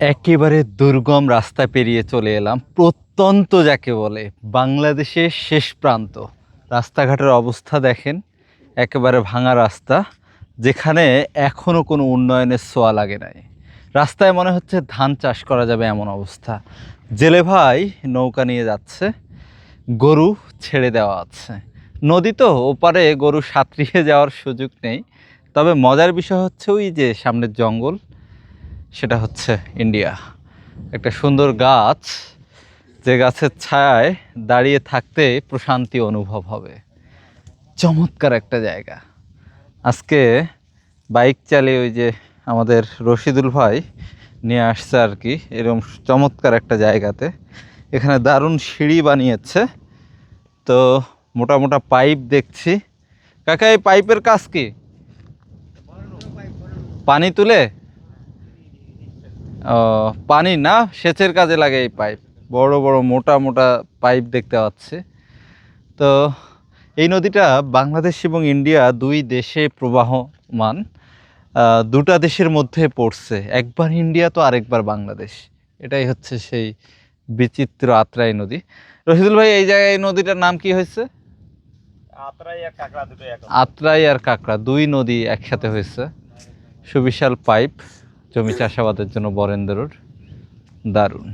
একেবারে দুর্গম রাস্তা পেরিয়ে চলে এলাম প্রত্যন্ত যাকে বলে বাংলাদেশের শেষ প্রান্ত। রাস্তাঘাটের অবস্থা দেখেন, একেবারে ভাঙা রাস্তা, যেখানে এখনও কোনো উন্নয়নের ছোঁয়া লাগে নাই। রাস্তায় মনে হচ্ছে ধান চাষ করা যাবে এমন অবস্থা। জেলে ভাই নৌকা নিয়ে যাচ্ছে, গরু ছেড়ে দেওয়া আছে। নদী তো ওপারে গরু সাঁতরিয়ে যাওয়ার সুযোগ নেই, তবে মজার বিষয় হচ্ছে ওই যে সামনের জঙ্গল সেটা হচ্ছে ইন্ডিয়া। একটা সুন্দর গাছ, যে গাছের ছায়ায় দাঁড়িয়ে থাকতে প্রশান্তি অনুভব হবে। চমৎকার একটা জায়গা। আজকে বাইক চালিয়ে ওই যে আমাদের রশিদুল ভাই নিয়ে আসছে আর কি, এরকম চমৎকার একটা জায়গাতে। এখানে দারুণ সিঁড়ি বানিয়েছে। তো মোটা মোটা পাইপ দেখছি। কাকা, এই পাইপের কাজ কি? পানি তুলে? পানি না সেচের কাজে লাগে এই পাইপ। বড় বড় মোটা মোটা পাইপ দেখতে পাচ্ছি। তো এই নদীটা বাংলাদেশ এবং ইন্ডিয়া দুই দেশে প্রবাহমান। দুটা দেশের মধ্যে পড়ছে। একবার ইন্ডিয়া তো আরেকবার বাংলাদেশ। এটাই হচ্ছে সেই বিচিত্র আত্রাই নদী। রশিদুল ভাই এই জায়গায় এই নদীটার নাম কি হয়েছে? আত্রাই আর কাঁকড়া দুটো এক। আত্রাই আর কাকড়া দুই নদী একসাথে হয়েছে। সুবিশাল পাইপ। জমি চাষাবাদের জন্য বরেন্দ্রর দারুণ।